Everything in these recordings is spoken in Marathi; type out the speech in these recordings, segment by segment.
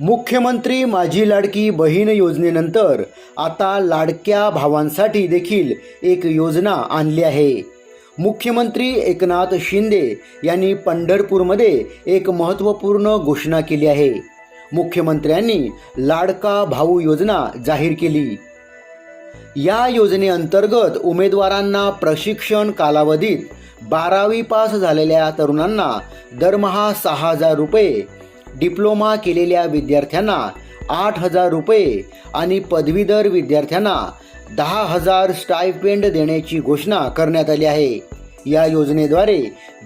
मुख्यमंत्री माझी लाडकी बहीण योजनेनंतर आता लाडक्या भावांसाठी देखील एक योजना आणली आहे. मुख्यमंत्री एकनाथ शिंदे यांनी पंढरपूरमध्ये एक महत्त्वपूर्ण घोषणा केली आहे. मुख्यमंत्र्यांनी लाडका भाऊ योजना जाहीर केली. या योजनेअंतर्गत उमेदवारांना प्रशिक्षण कालावधीत बारावी पास झालेल्या तरुणांना दरमहा सहा हजार रुपये डिप्लोमा केलेल्या विद्यार्थ्यांना आठ हजार रुपये आणि पदवीधर विद्यार्थ्यांना दहा हजार स्टायपेंड देण्याची घोषणा करण्यात आली आहे. या योजनेद्वारे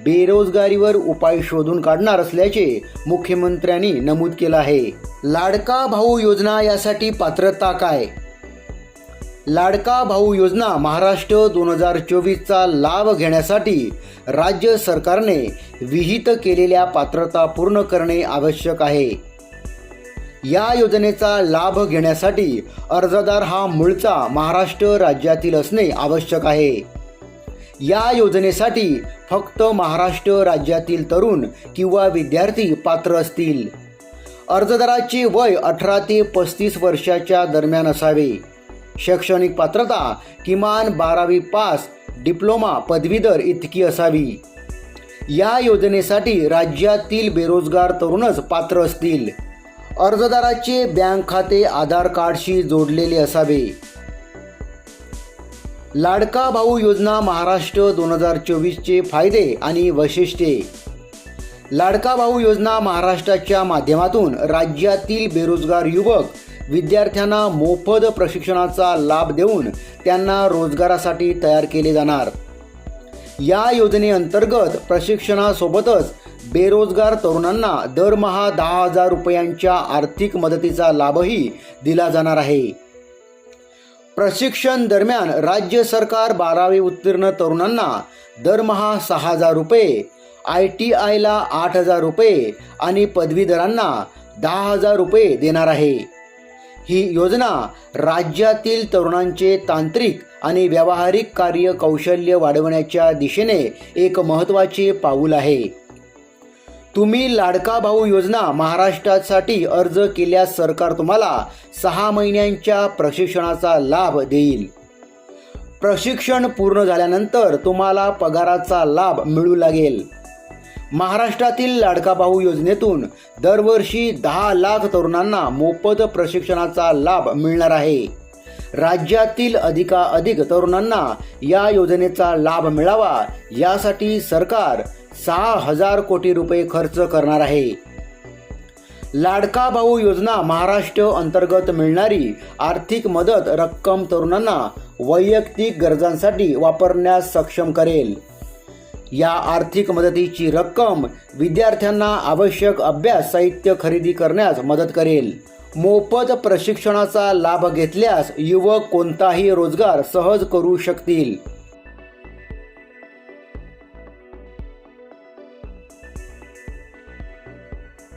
बेरोजगारीवर उपाय शोधून काढणार असल्याचे मुख्यमंत्र्यांनी नमूद केलं आहे. लाडका भाऊ योजना यासाठी पात्रता काय? लाडका भाऊ योजना महाराष्ट्र दोन हजार चोवीसचा लाभ घेण्यासाठी राज्य सरकारने विहित केलेल्या पात्रता पूर्ण करणे आवश्यक आहे. या योजनेचा लाभ घेण्यासाठी अर्जदार हा मूळचा महाराष्ट्र राज्यातील असणे आवश्यक आहे. या योजनेसाठी फक्त महाराष्ट्र राज्यातील तरुण किंवा विद्यार्थी पात्र असतील. अर्जदाराचे वय अठरा ते पस्तीस वर्षाच्या दरम्यान असावे. शैक्षणिक पात्रता किमान बारावी पास डिप्लोमा पदवीधर इतकी असावी. या योजनेसाठी राज्यातील बेरोजगार तरुणच पात्र असतील. अर्जदाराचे बँक खाते आधार कार्डशी जोडलेले असावे. लाडका भाऊ योजना महाराष्ट्र दोन हजार चोवीसचे फायदे आणि वैशिष्ट्ये. लाडका भाऊ योजना महाराष्ट्राच्या माध्यमातून राज्यातील बेरोजगार युवक विद्यार्थ्यांना मोफत प्रशिक्षणाचा लाभ देऊन त्यांना रोजगारासाठी तयार केले जाणार. या योजनेअंतर्गत प्रशिक्षणासोबतच बेरोजगार तरुणांना दरमहा दहा हजार रुपयांच्या आर्थिक मदतीचा लाभही दिला जाणार आहे. प्रशिक्षण दरम्यान राज्य सरकार बारावी उत्तीर्ण तरुणांना दरमहा सहा हजार रुपये आय टी आयला आठ हजार रुपये आणि पदवीधरांना दहा हजार रुपये देणार आहे. ही योजना राज्यातील तरुणांचे तांत्रिक आणि व्यावहारिक कार्य कौशल्य वाढवण्याच्या दिशेने एक महत्त्वाचे पाऊल आहे. तुम्ही लाडका भाऊ योजना महाराष्ट्रासाठी अर्ज केल्यास सरकार तुम्हाला सहा महिन्यांच्या प्रशिक्षणाचा लाभ देईल. प्रशिक्षण पूर्ण झाल्यानंतर तुम्हाला पगाराचा लाभ मिळू लागेल. महाराष्ट्रातील लाडका भाऊ योजनेतून दरवर्षी दहा लाख तरुणांना मोफत प्रशिक्षणाचा लाभ मिळणार आहे. राज्यातील अधिकाधिक तरुणांना या योजनेचा लाभ मिळावा यासाठी सरकार सहा हजार कोटी रुपये खर्च करणार आहे. लाडका भाऊ योजना महाराष्ट्र अंतर्गत मिळणारी आर्थिक मदत रक्कम तरुणांना वैयक्तिक गरजांसाठी वापरण्यास सक्षम करेल. या आर्थिक मदतीची रक्कम विद्यार्थ्यांना आवश्यक अभ्यास साहित्य खरेदी करण्यास मदत करेल. मोफत प्रशिक्षणाचा लाभ घेतल्यास युवक कोणताही रोजगार सहज करू शकतील.